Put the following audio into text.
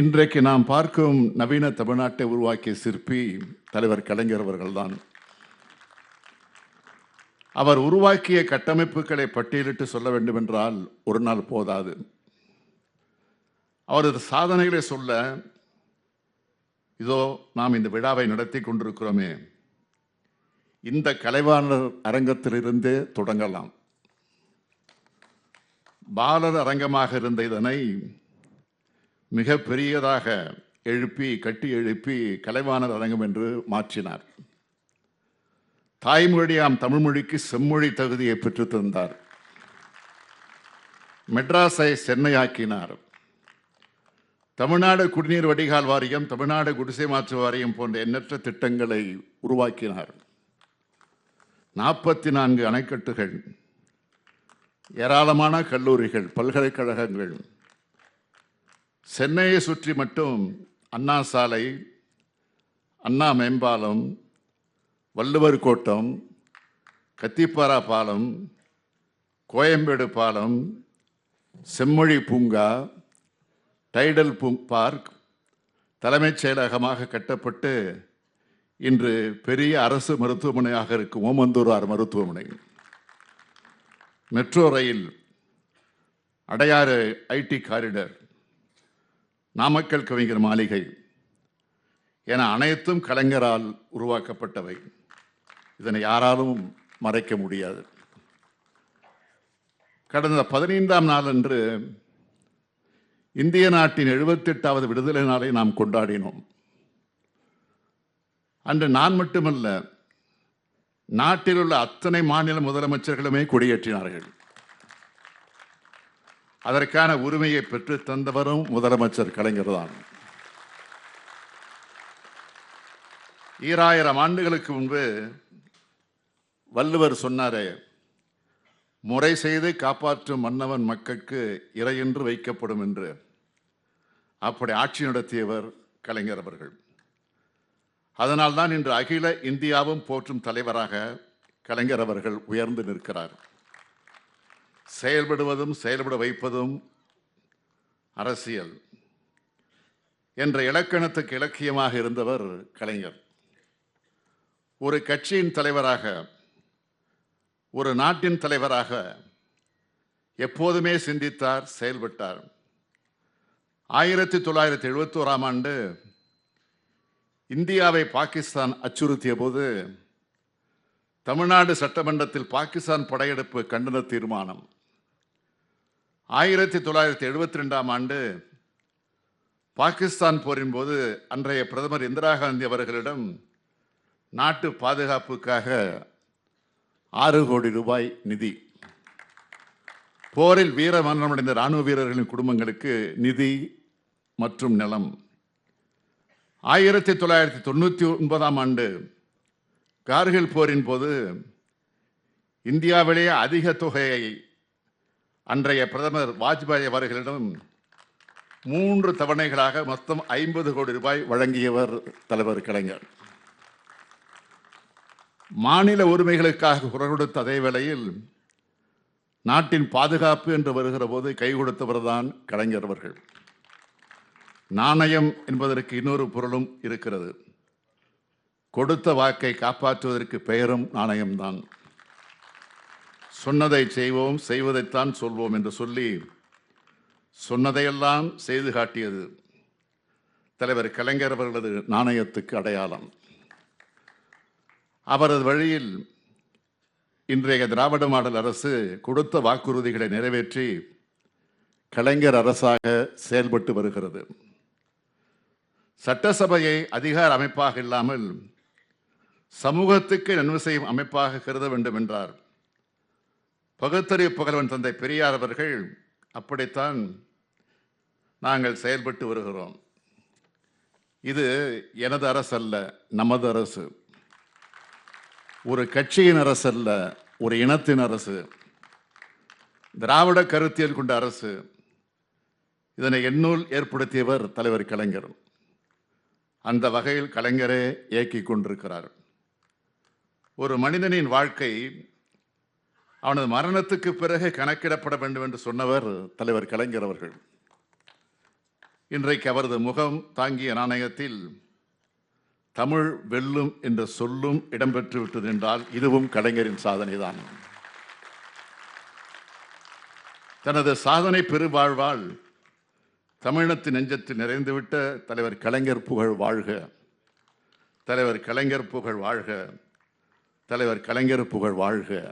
இன்றைக்கு நாம் பார்க்கும் நவீன தமிழ்நாட்டை உருவாக்கிய சிற்பி தலைவர் கலைஞர் அவர்கள்தான். அவர் உருவாக்கிய கட்டமைப்புகளை பட்டியலிட்டு சொல்ல வேண்டுமென்றால் ஒரு நாள் போதாது. அவரது சாதனைகளை சொல்ல இதோ நாம் இந்த விழாவை நடத்தி கொண்டிருக்கிறோமே. இந்த கலைவாணர் அரங்கத்திலிருந்தே தொடங்கலாம். பாலர் அரங்கமாக இருந்த இதனை மிக பெரியதாக எழுப்பி கட்டி எழுப்பி கலைவாணர் அரங்கம் என்று மாற்றினார். தாய்மொழியாம் தமிழ்மொழிக்கு செம்மொழி தகுதியை பெற்று தந்தார் மெட்ராஸை சென்னையாக்கினார். தமிழ்நாடு குடிநீர் வடிகால் வாரியம் தமிழ்நாடு குடிசை மாற்று வாரியம் போன்ற எண்ணற்ற திட்டங்களை உருவாக்கினார். நாற்பத்தி நான்கு அணைக்கட்டுகள் ஏராளமான கல்லூரிகள் பல்கலைக்கழகங்கள் சென்னையை சுற்றி மட்டும் அண்ணா சாலை அண்ணா மேம்பாலம் வள்ளுவர் கோட்டம் கத்திப்பாரா பாலம் கோயம்பேடு பாலம் செம்மொழி பூங்கா டைடல் பூ பார்க் தலைமைச் செயலகமாக கட்டப்பட்டு இன்று பெரிய அரசு மருத்துவமனையாக இருக்கும் ஓமந்தூரார் மருத்துவமனை. Metro rail Adyar IT corridor. Namakkal Kavignar Maaligai. என அனைத்தும் கலைஞரால் உருவாக்கப்பட்டவை. இதனை யாராலும் மறைக்க முடியாது. கடந்த பதினைந்தாம் நாளன்று இந்திய நாட்டின் எழுபத்தெட்டாவது விடுதலை நாளை நாம் கொண்டாடினோம். அன்று நான் மட்டுமல்ல நாட்டில் உள்ள அத்தனை மாநில முதலமைச்சர்களுமே கொடியேற்றினார்கள். அதற்கான உரிமையை பெற்று தந்தவரும் முதலமைச்சர் கலைஞர் தான். ஈராயிரம் ஆண்டுகளுக்கு முன்பு வள்ளுவர் சொன்னாரே முறை செய்து காப்பாற்றும் மன்னவன் மக்களுக்கு இறையென்று வைக்கப்படும் என்று. அப்படி ஆட்சி நடத்தியவர் கலைஞர் அவர்கள். அதனால்தான் இன்று அகில இந்தியாவும் போற்றும் தலைவராக கலைஞர் அவர்கள் உயர்ந்து நிற்கிறார். செயல்படுவதும் செயல்பட வைப்பதும் அரசியல். என்ற இலக்கணத்துக்கு இலக்கியமாக இருந்தவர் கலைஞர். ஒரு கட்சியின் தலைவராக ஒரு நாட்டின் தலைவராக எப்போதுமே சிந்தித்தார் செயல்பட்டார். ஆயிரத்தி தொள்ளாயிரத்தி எழுபத்தோராம் ஆண்டு இந்தியாவை பாகிஸ்தான் அச்சுறுத்திய போது தமிழ்நாடு சட்டமன்றத்தில் பாகிஸ்தான் படையெடுப்பு கண்டன தீர்மானம். ஆயிரத்தி தொள்ளாயிரத்தி எழுபத்தி ரெண்டாம் ஆண்டு பாகிஸ்தான் போரின் போது அன்றைய பிரதமர் இந்திரா காந்தி அவர்களிடம் நாட்டு பாதுகாப்புக்காக ஆறு கோடி ரூபாய் நிதி. போரில் வீர மரணமடைந்த இராணுவ வீரர்களின் குடும்பங்களுக்கு நிதி மற்றும் நிலம். ஆயிரத்தி தொள்ளாயிரத்தி தொண்ணூற்றி ஒன்பதாம் ஆண்டு கார்கில் போரின் போது இந்தியாவிலேயே அதிக தொகையை அன்றைய பிரதமர் வாஜ்பாய் அவர்களிடம் மூன்று தவணைகளாக மொத்தம் ஐம்பது கோடி ரூபாய் வழங்கியவர் தலைவர் கலைஞர். மாநில உரிமைகளுக்காக குரல் கொடுத்த அதே வேளையில் நாட்டின் பாதுகாப்பு என்று வருகிற போது கை கொடுத்தவர்தான் கலைஞர் அவர்கள். நாணயம் என்பதற்கு இன்னொரு பொருளும் இருக்கிறது. கொடுத்த வாக்கை காப்பாற்றுவதற்கு பெயரும் நாணயம்தான். சொன்னதை செய்வோம் செய்வதைத்தான் சொல்வோம் என்று சொல்லி சொன்னதையெல்லாம் செய்து காட்டியது தலைவர் கலைஞர் அவர்களது நாணயத்துக்கு அடையாளம். அவரது வழியில் இன்றைய திராவிட மாடல் அரசு கொடுத்த வாக்குறுதிகளை நிறைவேற்றி கலைஞர் அரசாக செயல்பட்டு வருகிறது. சட்டசபையை அதிகார அமைப்பாக இல்லாமல் சமூகத்துக்கு நன்மை செய்யும் அமைப்பாக கருத வேண்டும் என்றார். பகுத்தறிவு புகழ்வன் தந்தை பெரியார் அவர்கள் அப்படித்தான் நாங்கள் செயல்பட்டு வருகிறோம். இது எனது அரசு அல்ல நமது அரசு. ஒரு கட்சியின் அரசு அல்ல ஒரு இனத்தின் அரசு. திராவிட கருத்தியல் கொண்ட அரசு. இதனை எண்ணூல் ஏற்படுத்தியவர் தலைவர் கலைஞர். அந்த வகையில் கலைஞரே இயக்கிக் கொண்டிருக்கிறார். ஒரு மனிதனின் வாழ்க்கை அவனது மரணத்துக்கு பிறகு கணக்கிடப்பட வேண்டும் என்று சொன்னவர் தலைவர் கலைஞர் அவர்கள். இன்றைக்கு அவரது முகம் தாங்கிய நாணயத்தில் தமிழ் வெல்லும் என்ற சொல்லும் இடம்பெற்று விட்டது என்றால் இதுவும் கலைஞரின் சாதனைதான். தனது சாதனை பெருவாழ்வால் தமிழினத்தின் நெஞ்சத்தில் நிறைந்துவிட்ட தலைவர் கலைஞர் புகழ் வாழ்க. தலைவர் கலைஞர் புகழ் வாழ்க. தலைவர் கலைஞர் புகழ் வாழ்க.